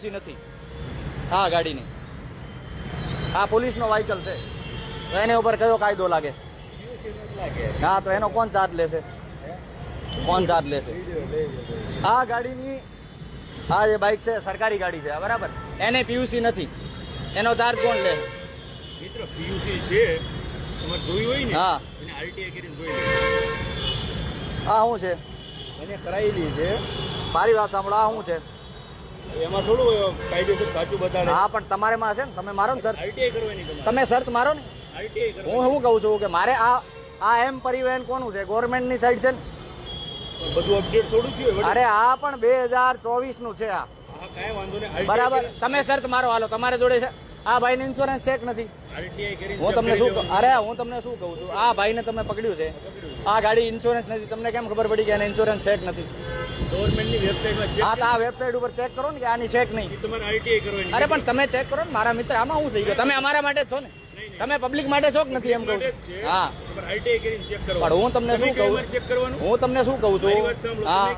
PUC નથી. હા ગાડીની. આ પોલીસનો વ્હીકલ છે. તો એની ઉપર કયો કાયદો લાગે? હા તો એનો કોણ ચાર્જ લેશે? કોણ ચાર્જ લેશે? આ ગાડીની આ જે બાઇક છે સરકારી ગાડી છે બરાબર? એને પીયુસી નથી. એનો ચાર્જ કોણ લે? મિત્ર પીયુસી છે. તમારે જોઈ હોય ને? હા. એને આરટીઆઈ કરીને જોઈ. આ શું છે? એને કરાયેલી છે. મારી વાત સાંભળો આ શું છે? એમાં થોડું કાયદેસર સાચું બતાડે. હા પણ તમારે માં છે ને? તમે મારો ને સર્ચ કરવાની તમે સર્ચ મારો ને? હું શું કહું છું કે મારે આ આ એમ પરિવહન કોનું છે? ગવર્મેન્ટની સાઈડ છે ને? બધું અપડેટ થોડું થયું અરે આ પણ બે હજાર ચોવીસનું છે આ. બરાબર? તમે સર્ચ મારો હાલો. તમારે જોડે છે? આ ભાઈને ઇન્સ્યોરન્સ ચેક નથી. હું તમને શું અરે હું તમને શું કહું છું? આ ભાઈને તમે પકડ્યું છે. આ ગાડી ઇન્સ્યોરન્સ નથી. તમને કેમ ખબર પડી કે એને ઇન્સ્યોરન્સ ચેક નથી? ગવર્મેન્ટની વેબસાઇટમાં check આ તો આ વેબસાઇટ ઉપર ચેક કરો ને કે આની ચેક નહીં. તમારે આરટીઆઈ કરવાની. અરે પણ તમે ચેક કરો ને મારા મિત્ર આમાં શું થઈ ગયો? તમે અમારા માટે છો ને? તમે પબ્લિક માટે છો કે નથી એમ કહું? છું છે. હા. પણ હું તમને શું કહું? વાર ચેક કરવાનું? હું તમને શું કહું છું? હા.